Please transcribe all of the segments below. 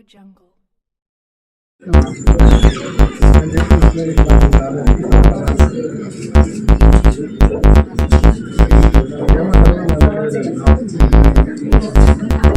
Audio Jungle.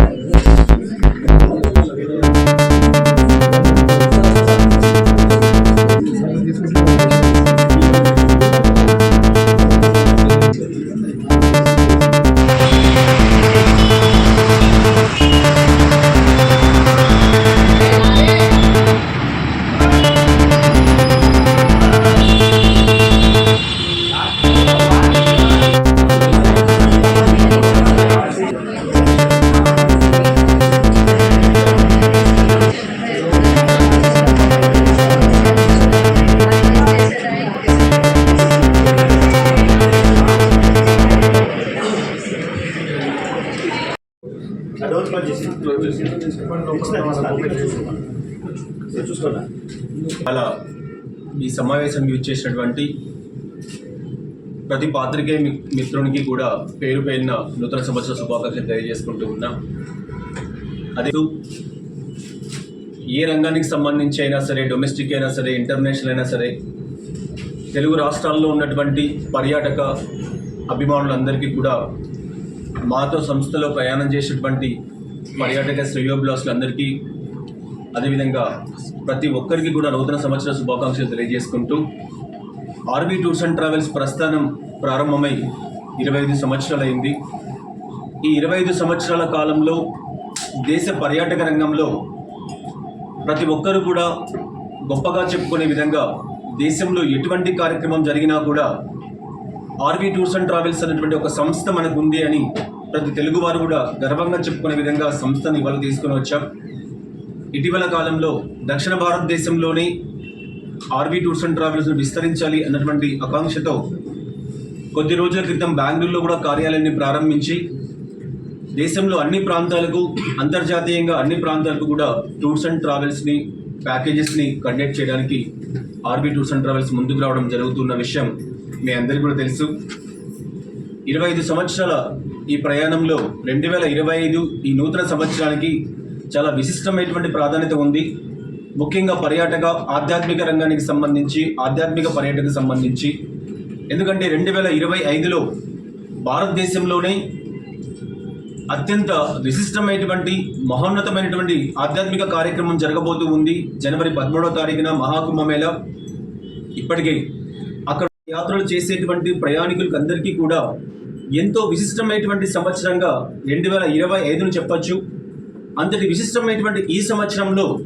అలా ఈ సమావేశం యూజ్ చేసినటువంటి ప్రతి పాత్రికేయ మిత్రునికి కూడా పేరు పేరున నూతన సంవత్సర శుభాకాంక్షలు తెలియజేసుకుంటూ ఉన్నా. అదే ఏ రంగానికి సంబంధించి అయినా సరే డొమెస్టిక్ అయినా సరే ఇంటర్నేషనల్ అయినా సరే తెలుగు రాష్ట్రాల్లో ఉన్నటువంటి పర్యాటక అభిమానులందరికీ కూడా మాతో సంస్థలో ప్రయాణం చేసేటువంటి పర్యాటక శ్రేయోభిలాసులందరికీ అదేవిధంగా ప్రతి ఒక్కరికి కూడా నూతన సంవత్సర శుభాకాంక్షలు తెలియజేసుకుంటూ ఆర్బీ టూర్స్ అండ్ ట్రావెల్స్ ప్రస్థానం ప్రారంభమై ఇరవై ఐదు సంవత్సరాలైంది. ఈ ఇరవై ఐదు సంవత్సరాల కాలంలో దేశ పర్యాటక రంగంలో ప్రతి ఒక్కరు కూడా గొప్పగా చెప్పుకునే విధంగా దేశంలో ఎటువంటి కార్యక్రమం జరిగినా కూడా ఆర్వీ టూర్స్ అండ్ ట్రావెల్స్ అనేటువంటి ఒక సంస్థ మనకు ఉంది అని ప్రతి తెలుగువారు కూడా గర్వంగా చెప్పుకునే విధంగా సంస్థను ఇవాళ తీసుకుని వచ్చాం. ఇటీవల కాలంలో దక్షిణ భారతదేశంలోనే ఆర్వీ టూర్స్ అండ్ ట్రావెల్స్ను విస్తరించాలి అన్నటువంటి ఆకాంక్షతో కొద్ది రోజుల క్రితం బెంగళూరులో కూడా కార్యాలయాన్ని ప్రారంభించి దేశంలో అన్ని ప్రాంతాలకు అంతర్జాతీయంగా అన్ని ప్రాంతాలకు కూడా టూర్స్ అండ్ ట్రావెల్స్ని ప్యాకేజెస్ని కండక్ట్ చేయడానికి R B tours and travels ముందుకు రావడం జరుగుతున్న విషయం మీ అందరికీ కూడా తెలుసు. ఇరవై ఐదు సంవత్సరాల ఈ ప్రయాణంలో రెండు వేల ఇరవై ఐదు ఈ నూతన సంవత్సరానికి చాలా విశిష్టమైనటువంటి ప్రాధాన్యత ఉంది. ముఖ్యంగా పర్యాటక ఆధ్యాత్మిక రంగానికి సంబంధించి ఆధ్యాత్మిక పర్యటనకు సంబంధించి. ఎందుకంటే రెండు వేల ఇరవై ఐదులో భారతదేశంలోనే అత్యంత విశిష్టమైనటువంటి మహోన్నతమైనటువంటి ఆధ్యాత్మిక కార్యక్రమం జరగబోతూ ఉంది. జనవరి పదమూడవ తారీఖున మహాకుంభమేళ. ఇప్పటికే అక్కడ యాత్రలు చేసేటువంటి ప్రయాణికులకు అందరికీ కూడా ఎంతో విశిష్టమైనటువంటి సంవత్సరంగా రెండు వేల ఇరవై ఐదును చెప్పచ్చు. అంతటి విశిష్టమైనటువంటి ఈ సంవత్సరంలో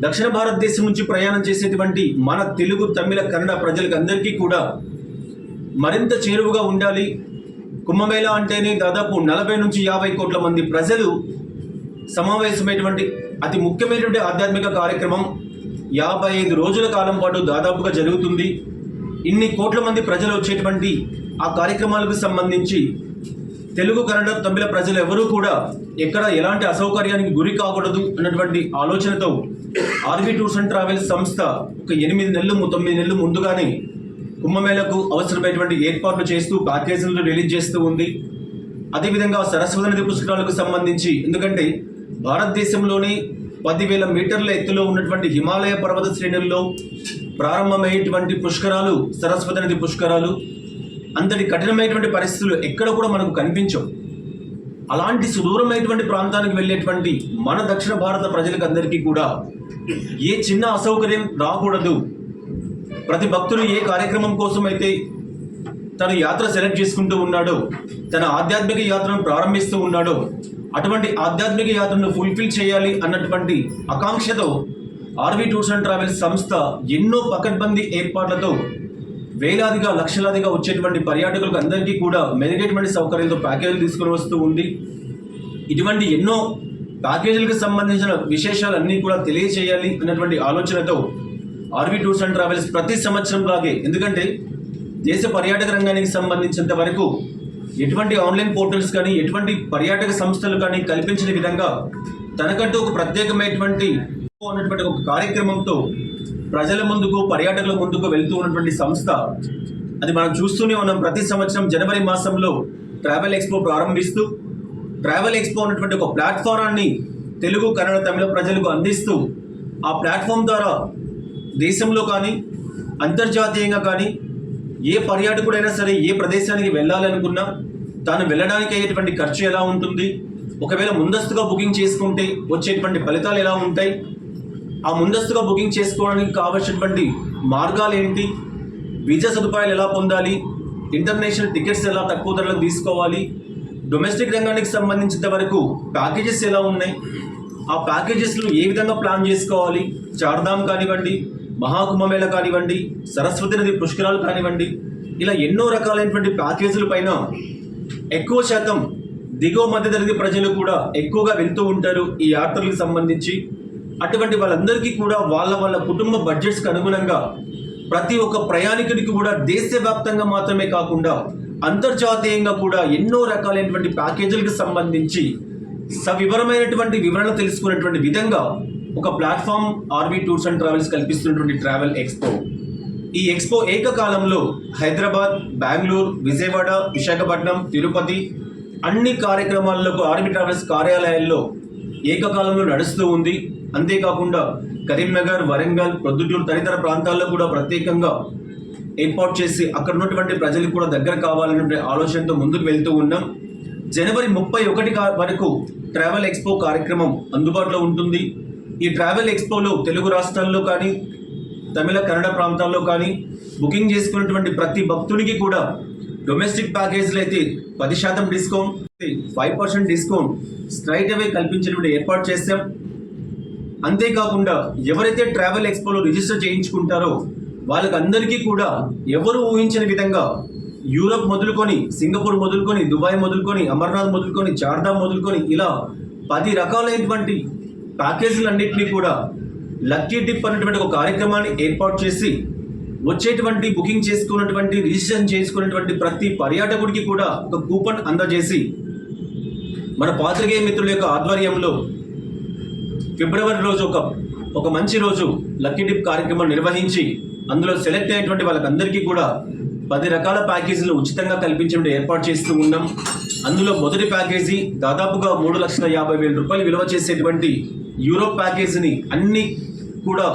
దక్షిణ భారతదేశం నుంచి ప్రయాణం చేసేటువంటి మన తెలుగు తమిళ కన్నడ ప్రజలకు అందరికీ కూడా మరింత చేరువగా ఉండాలి. కుంభమేళ అంటేనే దాదాపు నలభై నుంచి యాభై కోట్ల మంది ప్రజలు సమావేశమైనటువంటి అతి ముఖ్యమైనటువంటి ఆధ్యాత్మిక కార్యక్రమం. యాభై ఐదు రోజుల కాలం పాటు దాదాపుగా జరుగుతుంది. ఇన్ని కోట్ల మంది ప్రజలు వచ్చేటువంటి ఆ కార్యక్రమాలకు సంబంధించి తెలుగు కన్నడ తమిళ ప్రజలు ఎవరూ కూడా ఎక్కడ ఎలాంటి అసౌకర్యానికి గురి కాకూడదు అన్నటువంటి ఆలోచనతో ఆర్వీ టూర్స్ అండ్ ట్రావెల్స్ సంస్థ ఒక ఎనిమిది నెలలు తొమ్మిది నెలలు ముందుగానే కుంభమేళకు అవసరమైనటువంటి ఏర్పాట్లు చేస్తూ ప్యాకేజీలను రిలీజ్ చేస్తూ ఉంది. అదేవిధంగా సరస్వతి నది పుష్కరాలకు సంబంధించి ఎందుకంటే భారతదేశంలోని పదివేల మీటర్ల ఎత్తులో ఉన్నటువంటి హిమాలయ పర్వత శ్రేణుల్లో ప్రారంభమయ్యేటువంటి పుష్కరాలు సరస్వతి నది పుష్కరాలు అంతటి కఠినమైనటువంటి పరిస్థితులు ఎక్కడ కూడా మనకు కనిపించవు. అలాంటి సుదూరమైనటువంటి ప్రాంతానికి వెళ్ళేటువంటి మన దక్షిణ భారత ప్రజలకు అందరికీ కూడా ఏ చిన్న అసౌకర్యం రాకూడదు. ప్రతి భక్తుడు ఏ కార్యక్రమం కోసం అయితే తను యాత్ర సెలెక్ట్ చేసుకుంటూ ఉన్నాడో తన ఆధ్యాత్మిక యాత్రను ప్రారంభిస్తూ ఉన్నాడో అటువంటి ఆధ్యాత్మిక యాత్రను ఫుల్ఫిల్ చేయాలి అన్నటువంటి ఆకాంక్షతో ఆర్వీ టూర్స్ అండ్ ట్రావెల్స్ సంస్థ ఎన్నో పకడ్బందీ ఏర్పాట్లతో వేలాదిగా లక్షలాదిగా వచ్చేటువంటి పర్యాటకులకు అందరికీ కూడా మెరుగైనటువంటి సౌకర్యంతో ప్యాకేజీలు తీసుకుని వస్తూ ఉంది. ఇటువంటి ఎన్నో ప్యాకేజీలకు సంబంధించిన విశేషాలన్నీ కూడా తెలియజేయాలి అన్నటువంటి ఆలోచనతో ఆర్వీ టూర్స్ అండ్ ట్రావెల్స్ ప్రతి సంవత్సరం లాగే. ఎందుకంటే దేశ పర్యాటక రంగానికి సంబంధించినంత వరకు ఎటువంటి ఆన్లైన్ పోర్టల్స్ కానీ ఎటువంటి పర్యాటక సంస్థలు కానీ కల్పించిన విధంగా తనకంటూ ఒక ప్రత్యేకమైనటువంటి అన్నటువంటి ఒక కార్యక్రమంతో ప్రజల ముందుకు పర్యాటకుల ముందుకు వెళ్తూ ఉన్నటువంటి సంస్థ అది మనం చూస్తూనే ఉన్నాం. ప్రతి సంవత్సరం జనవరి మాసంలో ట్రావెల్ ఎక్స్పో ప్రారంభిస్తూ ట్రావెల్ ఎక్స్పో ఉన్నటువంటి ఒక ప్లాట్ఫారాన్ని తెలుగు కన్నడ తమిళ ప్రజలకు అందిస్తూ ఆ ప్లాట్ఫామ్ ద్వారా దేశంలో కానీ అంతర్జాతీయంగా కానీ ఏ పర్యాటకుడైనా సరే ఏ ప్రదేశానికి వెళ్ళాలనుకున్నా తాను వెళ్ళడానికి అయ్యేటువంటి ఖర్చు ఎలా ఉంటుంది? ఒకవేళ ముందస్తుగా బుకింగ్ చేసుకుంటే వచ్చేటువంటి ఫలితాలు ఎలా ఉంటాయి? ఆ ముందస్తుగా బుకింగ్ చేసుకోవడానికి కావాల్సినటువంటి మార్గాలు ఏంటి? వీజా సదుపాయాలు ఎలా పొందాలి? ఇంటర్నేషనల్ టికెట్స్ ఎలా తక్కువ ధరలకు తీసుకోవాలి? డొమెస్టిక్ రంగానికి సంబంధించినంత వరకు ప్యాకేజెస్ ఎలా ఉన్నాయి? ఆ ప్యాకేజెస్లు ఏ విధంగా ప్లాన్ చేసుకోవాలి? చార్ధామ్ కానివ్వండి మహాకుంభమేళ కానివ్వండి సరస్వతి నది పుష్కరాలు కానివ్వండి ఇలా ఎన్నో రకాలైనటువంటి ప్యాకేజీల పైన ఎక్కువ శాతం దిగువ మధ్యతరగతి ప్రజలు కూడా ఎక్కువగా వెళ్తూ ఉంటారు ఈ యాత్రలకు సంబంధించి. అటువంటి వాళ్ళందరికీ కూడా వాళ్ళ వాళ్ళ కుటుంబ బడ్జెట్స్కి అనుగుణంగా ప్రతి ఒక్క ప్రయాణికుడికి కూడా దేశవ్యాప్తంగా మాత్రమే కాకుండా అంతర్జాతీయంగా కూడా ఎన్నో రకాలైనటువంటి ప్యాకేజీలకు సంబంధించి సవివరమైనటువంటి వివరణ తెలుసుకునేటువంటి విధంగా ఒక platform R V tours and travels కల్పిస్తున్నటువంటి travel expo. ఈ ఎక్స్పో ఏకకాలంలో హైదరాబాద్ బెంగళూరు విజయవాడ విశాఖపట్నం తిరుపతి అన్ని కార్యక్రమాలకు ఆర్బీ ట్రావెల్స్ కార్యాలయాల్లో ఏకకాలంలో నడుస్తూ ఉంది. అంతేకాకుండా కరీంనగర్ వరంగల్ ప్రొద్దుటూరు తదితర ప్రాంతాల్లో కూడా ప్రత్యేకంగా ఏర్పాటు చేసి అక్కడ ఉన్నటువంటి ప్రజలకు కూడా దగ్గర కావాలనే ఆలోచనతో ముందుకు వెళ్తూ ఉన్నాం. జనవరి ముప్పై ఒకటి వరకు ట్రావెల్ ఎక్స్పో కార్యక్రమం అందుబాటులో ఉంటుంది. ఈ ట్రావెల్ ఎక్స్పోలో తెలుగు రాష్ట్రాల్లో కానీ తమిళ కన్నడ ప్రాంతాల్లో కానీ బుకింగ్ చేసుకున్నటువంటి ప్రతి భక్తునికి కూడా డొమెస్టిక్ ప్యాకేజీలు అయితే పది శాతం discount five percent discount straight away కల్పించినటువంటి ఏర్పాటు చేశాం. అంతేకాకుండా ఎవరైతే ట్రావెల్ ఎక్స్పోలో రిజిస్టర్ చేయించుకుంటారో వాళ్ళకందరికీ కూడా ఎవరు ఊహించిన విధంగా యూరప్ మొదలుకొని సింగపూర్ మొదలుకొని దుబాయ్ మొదలుకొని అమర్నాథ్ మొదలుకొని జార్దా మొదలుకొని ఇలా పది రకాలైనటువంటి ప్యాకేజీలన్నింటినీ కూడా లక్కీ డిప్ అనేటువంటి ఒక కార్యక్రమాన్ని ఏర్పాటు చేసి వచ్చేటువంటి బుకింగ్ చేసుకున్నటువంటి రిజిస్ట్రేషన్ చేసుకున్నటువంటి ప్రతి పర్యాటకుడికి కూడా ఒక కూపన్ అందజేసి మన పాత్రికేయ మిత్రుల యొక్క ఆధ్వర్యంలో ఫిబ్రవరి రోజు ఒక ఒక మంచి రోజు లక్కీ డిప్ కార్యక్రమం నిర్వహించి అందులో సెలెక్ట్ అయినటువంటి వాళ్ళకందరికీ కూడా పది రకాల ప్యాకేజీలు ఉచితంగా కల్పించడం ఏర్పాటు చేస్తూ ఉన్నాం. అందులో మొదటి ప్యాకేజీ దాదాపుగా మూడు లక్షల యాభై వేల రూపాయలు విలువ చేసేటువంటి యూరోప్ ప్యాకేజీని అన్ని కూడా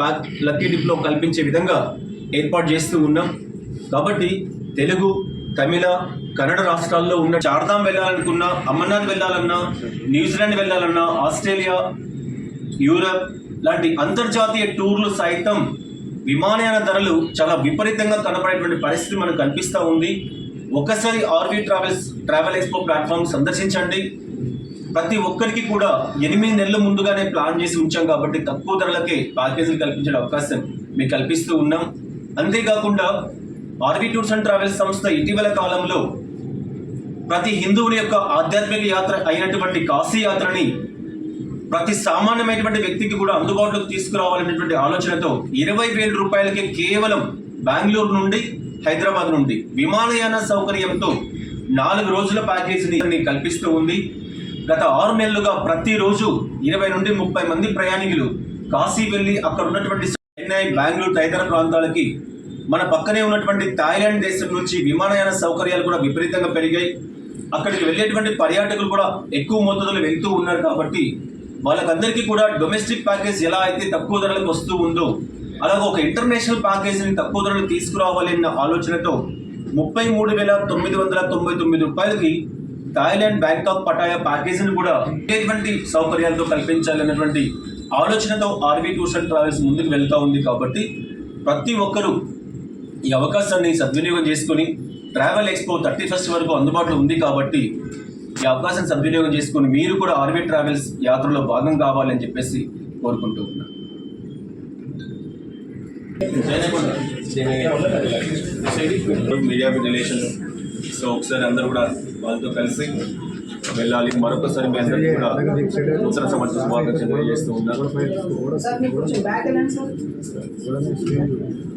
ప్యాక్ లక్కీ డిప్లో కల్పించే విధంగా ఏర్పాటు చేస్తూ ఉన్నాం. కాబట్టి తెలుగు తమిళ కన్నడ రాష్ట్రాల్లో ఉన్న చార్ధామ్ వెళ్ళాలనుకున్నా అమర్నాథ్ వెళ్ళాలన్నా న్యూజిలాండ్ వెళ్ళాలన్నా ఆస్ట్రేలియా యూరప్ లాంటి అంతర్జాతీయ టూర్లు సైతం విమానయాన ధరలు చాలా విపరీతంగా కనపడేటువంటి పరిస్థితి మనకు కనిపిస్తూ ఉంది. ఒకసారి R V travels travel expo platform సందర్శించండి. ప్రతి ఒక్కరికి కూడా ఎనిమిది నెలల ముందుగానే ప్లాన్ చేసి ఉంచాం కాబట్టి తక్కువ ధరలకే ప్యాకేజీలు కల్పించే అవకాశం మీకు కల్పిస్తూ ఉన్నాం. అంతేకాకుండా ఆర్వీ టూర్స్ అండ్ ట్రావెల్స్ సంస్థ ఇటీవల కాలంలో ప్రతి హిందువుని యొక్క ఆధ్యాత్మిక యాత్ర అయినటువంటి కాశీ యాత్రని ప్రతి సామాన్యమైనటువంటి వ్యక్తికి కూడా అందుబాటులోకి తీసుకురావాలనేటువంటి ఆలోచనతో ఇరవై వేల రూపాయలకి కేవలం బెంగళూరు నుండి హైదరాబాద్ నుండి విమానయాన సౌకర్యంతో నాలుగు రోజుల ప్యాకేజీని కల్పిస్తూ ఉంది. గత ఆరు నెలలుగా ప్రతిరోజు ఇరవై నుండి ముప్పై మంది ప్రయాణికులు కాశీ వెళ్ళి అక్కడ ఉన్నటువంటి చెన్నై బెంగళూరు తదితర ప్రాంతాలకి మన పక్కనే ఉన్నటువంటి థాయిలాండ్ దేశం నుంచి విమానయాన సౌకర్యాలు కూడా విపరీతంగా పెరిగాయి. అక్కడికి వెళ్ళేటువంటి పర్యాటకులు కూడా ఎక్కువ మొత్తంలో వెళ్తూ ఉన్నారు కాబట్టి వాళ్ళకందరికీ కూడా డొమెస్టిక్ ప్యాకేజ్ ఎలా అయితే తక్కువ ధరలకు వస్తూ ఉందో అలాగే ఒక ఇంటర్నేషనల్ ప్యాకేజీని తక్కువ ధరలు తీసుకురావాలి అన్న ఆలోచనతో ముప్పై మూడు వేల తొమ్మిది వందల తొంభై తొమ్మిది రూపాయలకి థాయిలాండ్ బ్యాంకాక్ పటాయా ప్యాకేజీని కూడా ఎటువంటి సౌకర్యాలతో కల్పించాలన్నటువంటి ఆలోచనతో ఆర్వీ టూర్స్ అండ్ ట్రావెల్స్ ముందుకు వెళ్తూ ఉంది కాబట్టి ప్రతి ఒక్కరూ ఈ అవకాశాన్ని సద్వినియోగం చేసుకొని ట్రావెల్ ఎక్స్పో థర్టీ ఫస్ట్ వరకు అందుబాటులో ఉంది కాబట్టి ఈ అవకాశం సద్వినియోగం చేసుకొని మీరు కూడా ఆర్వీ ట్రావెల్స్ యాత్రలో భాగం కావాలని చెప్పేసి కోరుకుంటూ ఉన్నాను మీడియా రిలేషన్ సో ఒకసారి అందరూ కూడా వాళ్ళతో కలిసి వెళ్ళాలి. మరొకసారి మీ అందరికీ కూడా నూతన సంవత్సర శుభాకాంక్షలు తెలియజేస్తూ ఉన్నాను